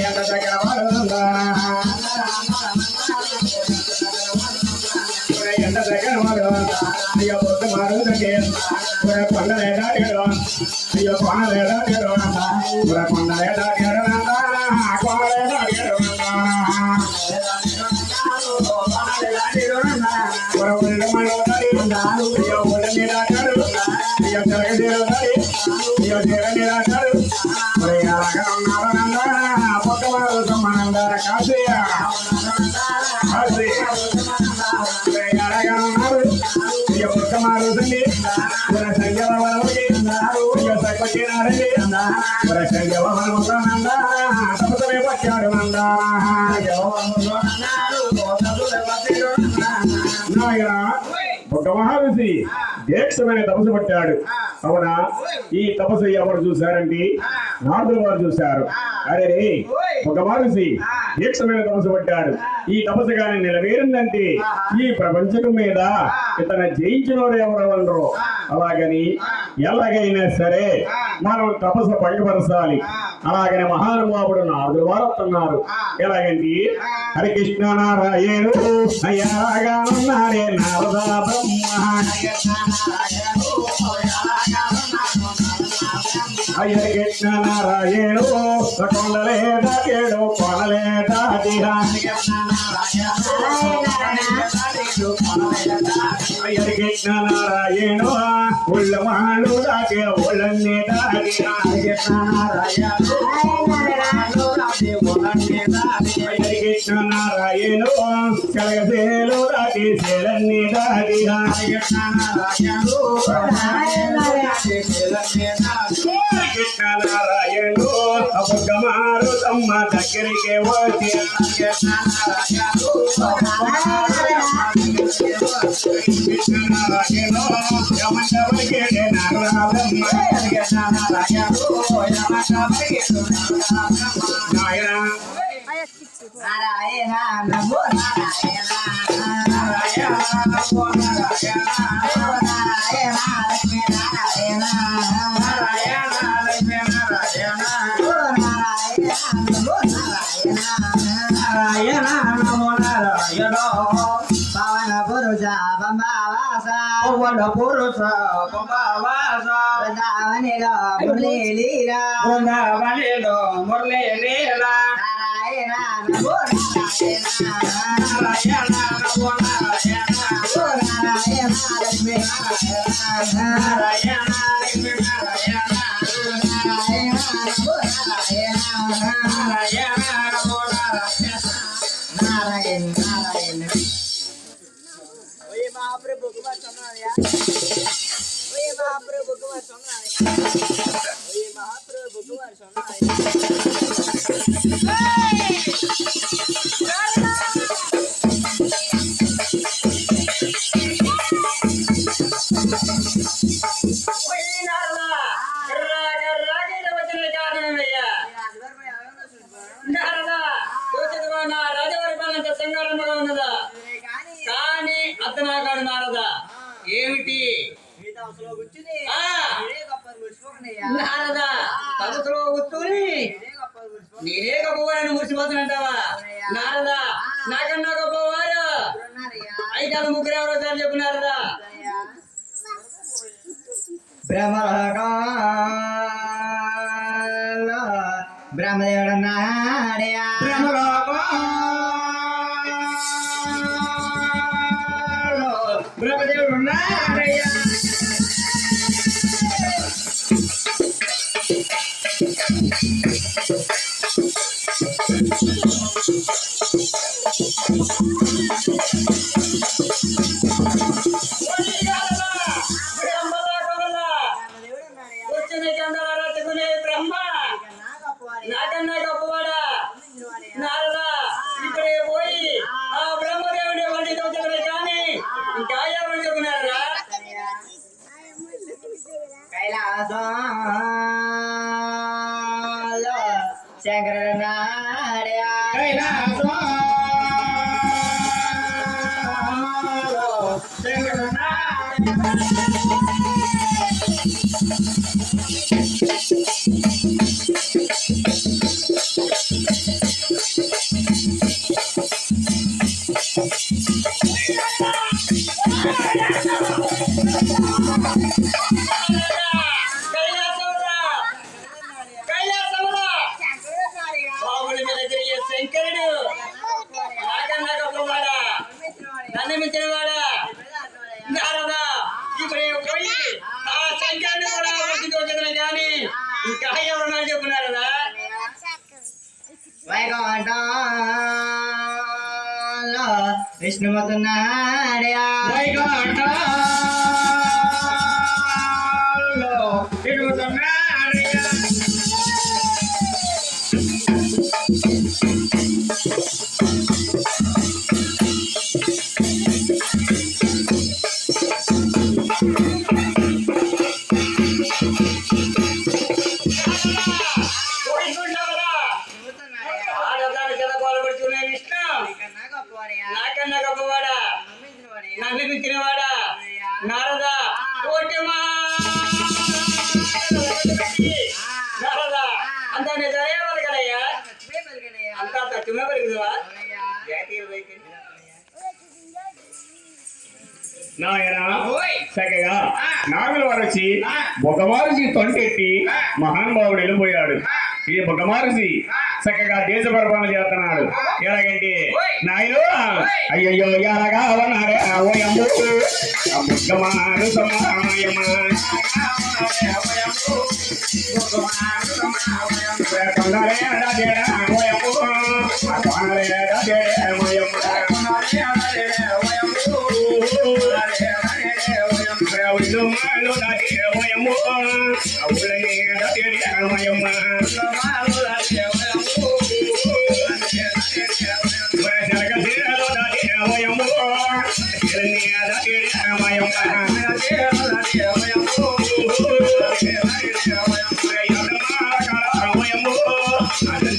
ఎంత దగ్గర వాడుందా ఎంత దగ్గర వాడుందా అయ్యో పొద్దు మారుదండి కొండలే దాటాడు అయ్యో కోనలే దాటాడు కొండలే దాటాడు కోనలే దాటాడు ఒళ్ళు మళ్ళీ అయ్యో ఒళ్ళని దాటాడు అయ్యో తిరగది అయ్యో ఒక మహర్షి దీక్షమైన తపస్సు పట్టాడు. అవునా? ఈ తపస్సు ఎవరు చూశారంటే నారదుల వారు చూశారు. అరే రే, ఒక మహర్షి దీక్షమైన తపస్సు పట్టాడు. ఈ తపస్సు కానీ నిలవేరిందంటే ఈ ప్రపంచం మీద ఇతను జయించిన వారు ఎవరు అనరు. అలాగని ఎలాగైనా సరే మనం తపస్సు పగపరచాలి అలాగని మహానుభావుడు నారదులు వారు వస్తున్నారు ఎలాగంటే హరికృష్ణ నారాయణు అయ్యాగా ఉన్నారే నారద బ్రహ్మ. అయ్య కృష్ణ నారాయణు కొండలే దాటాడు కొనలే దాటిరా అయ్య కృష్ణ నారాయణు ఉళ్ళ మాడు దాటి ఉళ్ళన్ని దాటిరా అయ్య కృష్ణ నారాయణు కలగసేలు దాటి సేలన్ని దాటిరా కృష్ణ నారాయణు. అపగమారు తమ్మ దగ్గరికి వచ్చి కృష్ణ నారాయణు యమండవరికి నారాయణ నారాయణ నమో నారాయణ నారాయణ నమో నారాయణ పురుష పంబావాస బృందావనిలో మురళీ లీలా బృందావనిలో మురళీ లీలా నారాయణ నమో నారాయణ నారాయణ నమో నారాయణ ఓ నారాయణ లక్ష్మీ నారాయణ నారాయణ లక్ష్మీ నారాయణ నారాయణ ఏమిటి. నారదా తపస్సులో కూర్చొని నేనే గొప్పవారని మురిసిపోతున్నంటావా నారదా నాకన్నా గొప్పవారు. అయితే ముగ్గురు ఎవరో సార్ చెప్పు నారదా. బ్రహ్మదేవుడు నాడయా బ్రహ్మదేవుడు ఉన్నాడయ్యా కూర్చుని Oh, my God. na వచ్చి బొగమారుసి తొంటెట్టి మహానుభావుడు వెళ్ళిపోయాడు. ఈ బొగమారుసి చక్కగా దేశ పరిపాలన చేస్తున్నాడు. ఎలాగంటే నాయన అయ్యయ్యో ఎలాగా అవనారే ఓయమ్ము ఆ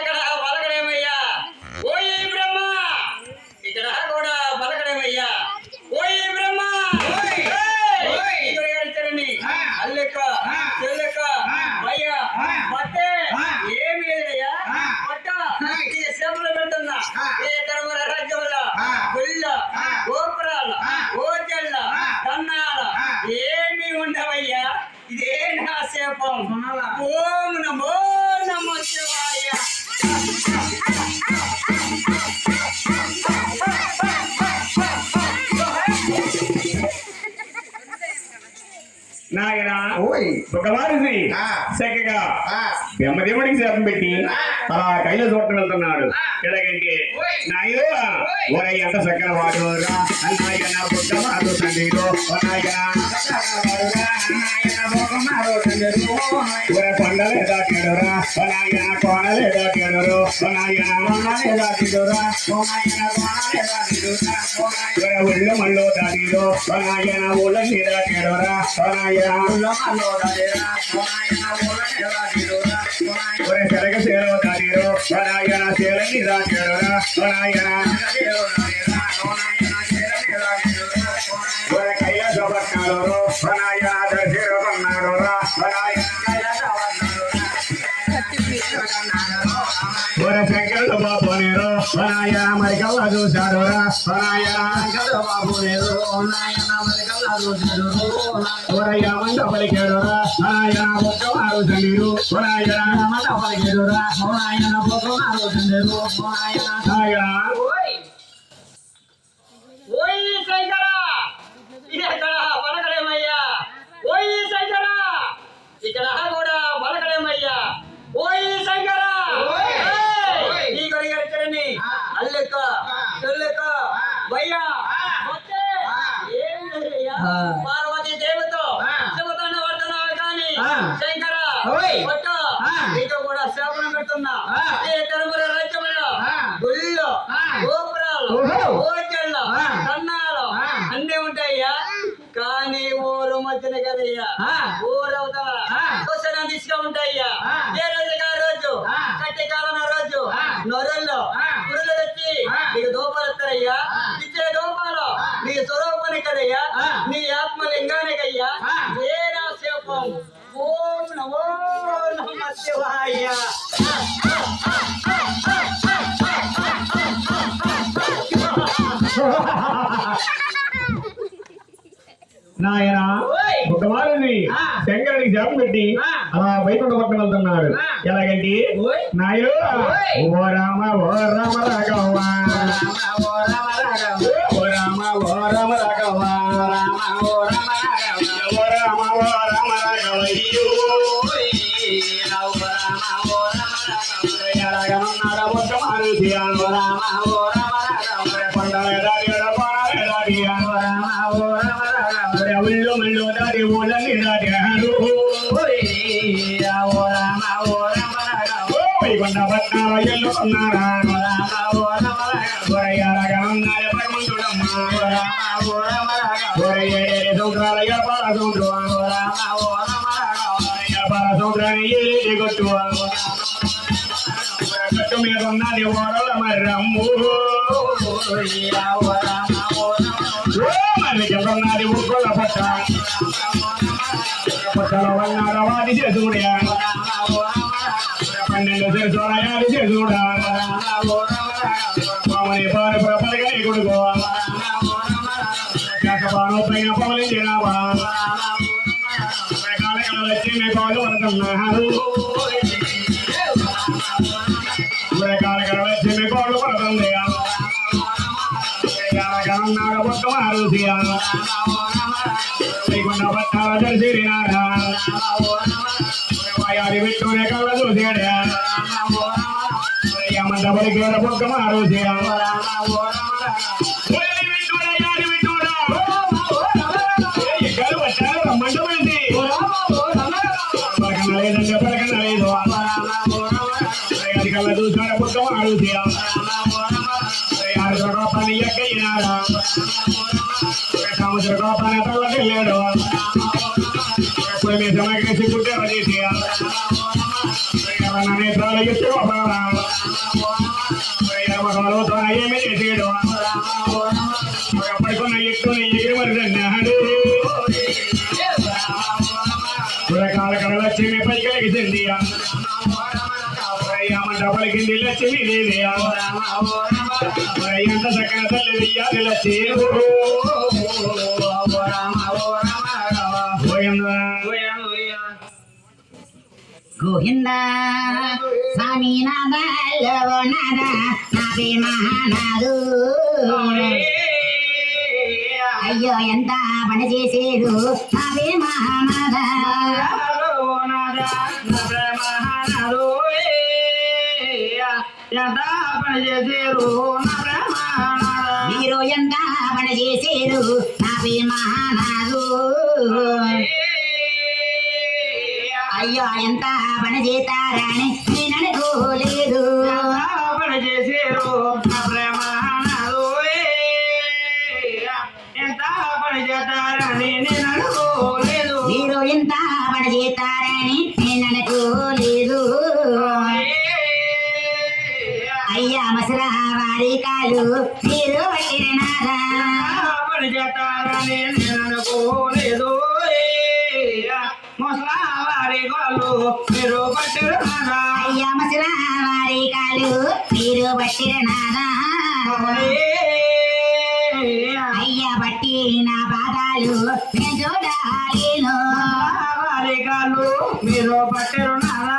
ఇది ఓయ్ ఒకవారిసి ఆ. చక్కగా. బ్రహ్మదేవుడికి శాపం పెట్టి. అలా కైలో చూడటం వెళ్తున్నాడు. ఎలాగంటే. నాయో. ఒరే ఎంత చక్కని అన్నాయన ఒరే కొండలే దాటాడురా నాయన కోనలే దాటాడురు నాయన ఒరే ఒళ్ళు మళ్ళో దాటిరు నాయన ఊళ్ళ మీద దాటాడురా నాయన ఒరే చెరగ సేలో దాటిరు నాయన సేలని దాటాడురా నాయన నీరు మరి మరికల్లా చూశాడు రా నాయన ఒరయ్య మంట పలికాడు రా నాయన ఒక్కవారు తండ్రిరు నాయన నాయన ఓయ్ ఓయ్ శంకర ఇది ఎక్కడ పలకడేమయ్యా ఓయ్ శంకర ఇక్కడ కూడా పలకడేమయ్యా ఓయ్ శంకర ఓయ్! ఏయ్! ఓయ్! ఈ గడిగడిచరని ఆ. అల్లెక్క ఆ. చెల్లెక్క పార్వతీ దేవితో ఆ. శివతండ వర్తనాలు కానీ. శంకర. నీతో కూడా శాపనం పెడుతున్నా. ఈ రాజ్యంలో. గుళ్ళు ఆ. గోపురాలు. ఓచెళ్ళు. కన్నాలు. అన్నీ ఉంటాయ్యా కానీ ఊరు మధ్యన కదయ్యా. ఊరవుతా ఆ. నాయన. భగవానుని ఆ. శంకరుడికి జపం పెట్టి ఆ. అలా పట్టణం వెళ్తున్నాడు. ఎలాగంటే. నాయుడు. ఓ రామ ఓ రామ రాఘవ రామ ఓ రామ రాఘవ ఓ రామ ఓ రామ రాఘవ రామ ఓ రామ ఓ రామ ఓ రామ రాఘవ రామ రామ ఓ రామ ఎల్లు ఉన్నారా రామ ఓ రామ రాఘవ ఎలాగనున్నాడు భగవంతుడమ్మ రామ ఓ రామ రాఘవ ఒరే సముద్రాల వ్యాపార సముద్రం రామ ఓ రామ రాఘవ మీద ఉన్నది మర్రమ్ము ఓ రామ ఓ ఓ మరి పట్ట పన్నెండు చేసుడు చేసుడా పామని పాలు పలకని కొడుకో కాకపాను పైన పవలించినావా కాలకల వచ్చి పడుతున్నారు కాలకల వచ్చి పడుతుంది కాలకన్నాడు ఒక్క మారుసియా వైకుంఠ పట్టాల తెలిసినారా సంవత్సర కోపాన్ని తల్లకెళ్ళాడు కొన్ని సమగ్రసి పుట్టారు చేసి నేత్రాలు ఎత్తుకోపాలా తన ఏమి చేసాడు పడుకున్న ఎక్కువ ఎగిరి మరి అన్నాడు కాల కళ లక్ష్మి పైకి లెగిసింది పలికింది లక్ష్మి ఎంత చక్కగా తల్లి వెయ్యాలి లక్ష్మి గోవింద స్వామి నాదలో నాద అయ్యో ఎంత పని చేసేరు నాదే మహానాద ఎంత పని చేసేరు మీరు ఎంత పని చేసేరు నాదే మహానాదు అయ్యో ఎంత పని చేస్తారని నేను అనుకోలేదు మీరు అయ్యా బట్టి నా పాదాలు నేను చూడాలేను వారి కాళ్ళు మీరు పట్టుకున్నారా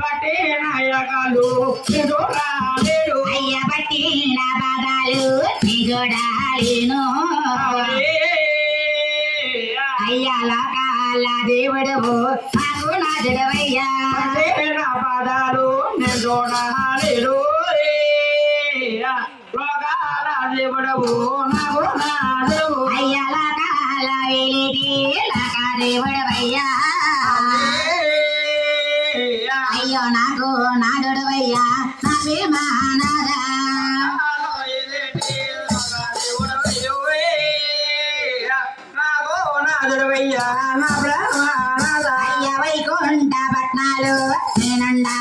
పట్టి నాయకాలు మీరు రాలేడు అయ్యా బట్టి నా పాదాలు నేను చూడాలేను అయ్యా లాగా లోకాల దేవుడవు నాకు నా జడవయ్యా నా పాదాలు నేను చూడలేదు లోకాల దేవుడవు నాకు నాదవు అయ్యా లోకాల వెలిటి లోకా దేవుడవయ్యా రత్నాలు నేనుండా.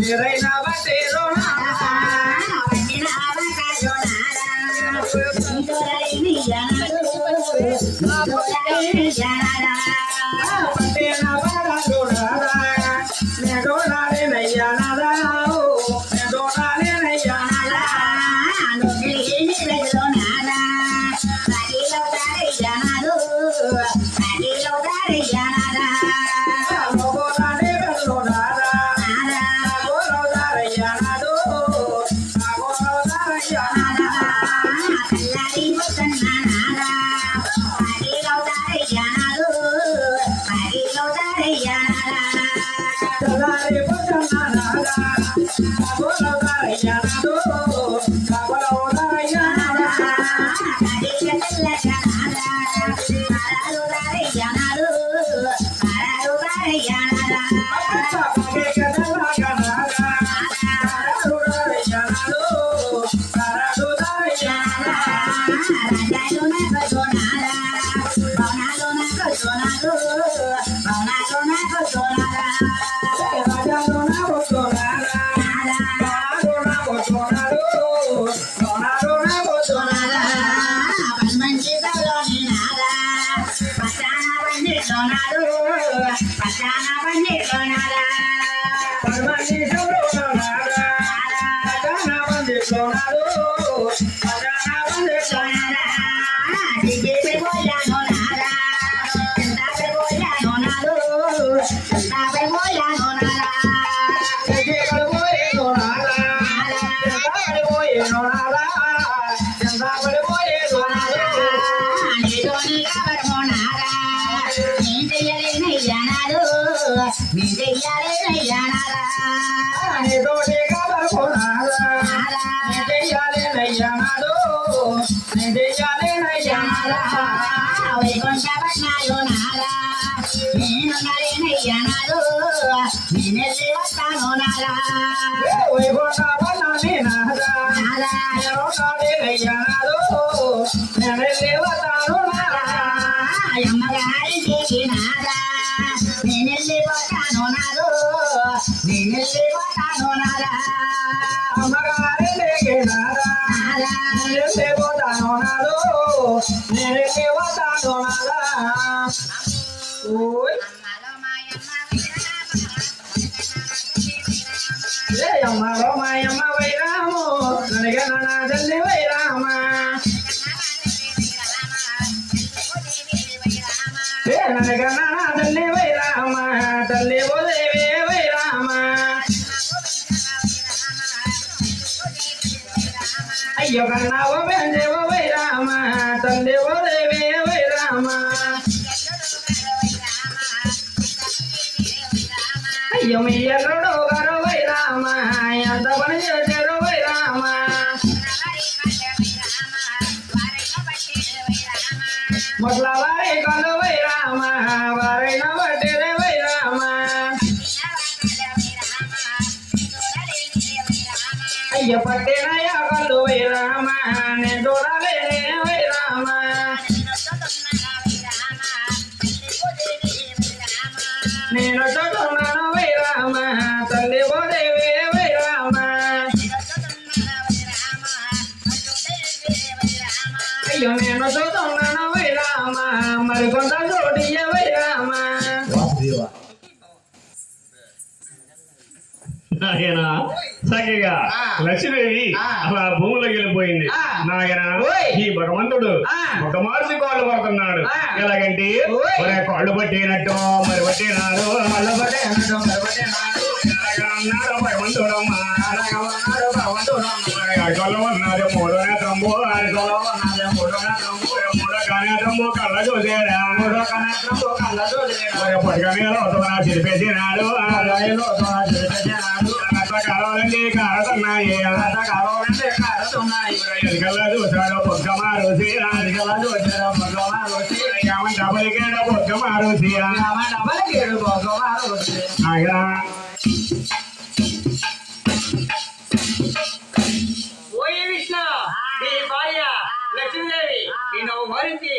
మీరైన నాలుగు పట్టాన పని నేనెళ్ళి అయ్యో కన్నావ బెంజేవ వైరామ తల్లి ఓదేవే వైరామ అయ్యో మీ ఎల్లుడు గారు వైరామ ఎంత పని చేశారు వైరామ ముసలవారి కలు వైరామ అయ్య పట్టిన యాగలు వైరామ? నేను వైరామ? నేను చూడున్నాను వైరామ? తల్లి ఓదేవే వైరామ? అయ్యో నేను వైరామ? మరికొంత చోటియ వైరామ? చక్కగా లక్ష్మీదేవి అలా భూమిలోకి వెళ్ళిపోయింది. నాయన ఈ భగవంతుడు ఒక మార్చి కాళ్ళు పడుతున్నాడు ఎలాగంటే కాళ్ళు పట్టేనట్టు మరి పట్టేనాడు. మళ్ళీ పట్టేనట్టు మరి పట్టేనాడు. అన్నాడు భగవంతుడమ్మా కొలవన్నారు మూడోనే తమ్ము కళ్ళ చూసేరా చూసేరా పొక్క మారుసి ఓయే నీ భార్య లక్ష్మీదేవి నేను మరించి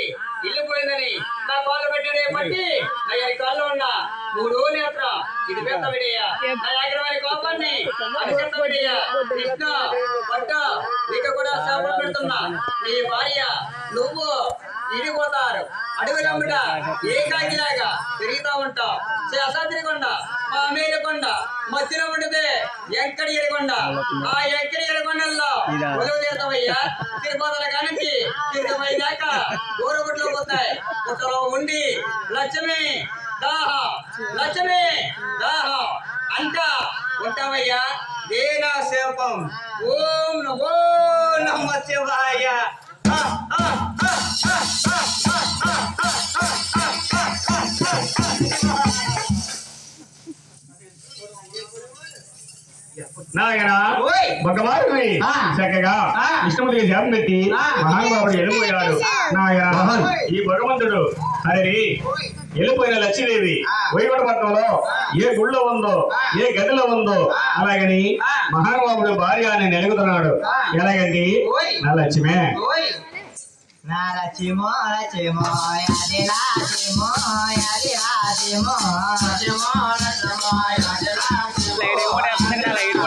ఇల్లు పోయిందని నా కాళ్ళు పెట్టడే పట్టి నా ఎరి కాళ్ళు ఉన్న మూడో నేత్ర. ఇది పెద్ద విడయ్య నా యాగ్రమైన కోపాన్ని అరిచెత్త విడయ్య కృష్ణ పట్ట ఇక కూడా శాపం పెడుతున్నా. నీ భార్య నువ్వు అడవిలమ్మట ఏ కాకిలాగా తిరుగుతా ఉంటావు శాస్త్రి కొండ మా మేలుకొండ మధ్యలో ఉండదే ఎంకడి ఎరగొండ ఆ ఎంకడి ఎరగొండల్లో ఒలువు తీర్థమయ్యా. తిరుపతిల కానించి తిరుపతి దాకా ఊరబుట్లో పోతాయి. పుట్టలో ఉండి లక్ష్మి దాహ లక్ష్మి దాహ అంట ఉంటావయ్యా. దేనా శాపం ఓం నమో నమ శివాయ. ఆ, ఆ, నాయన ఆ. చక్కగా. ఇష్టముడికి శాపం పెట్టి. మహానుభావుడు వెళ్ళిపోయాడు నాయన. ఈ భగవంతుడు హరి వెళ్ళిపోయిన లక్ష్మీదేవి. వైకుంఠపట్నంలో ఏ గుళ్ళో ఉందో ఏ గదిలో ఉందో అలాగని. మహానుభావుడు భార్య అని నెలుగుతున్నాడు ఆ. ఎలాగండి. నా లక్ష్మే నా లక్ష్మో లక్ష్మో యాది లక్ష్మో లక్ష్మో లక్ష్మో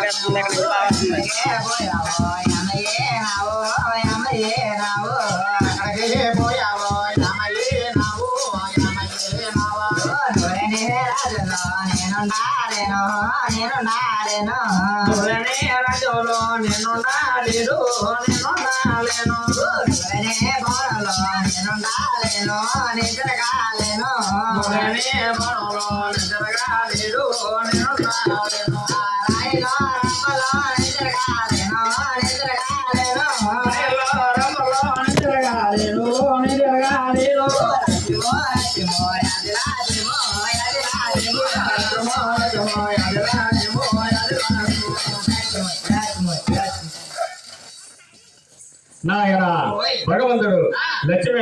నేను నాడెను నేనటోలో నేను నాడెడు నేను నాడెను నేనే బోరలో నేను నాడెను నిద్ర కాలేను నేనే బోరలో నిద్ర కాలేడు నేను నాడెను నాయన ఓయ్. భగవంతుడు లక్ష్మి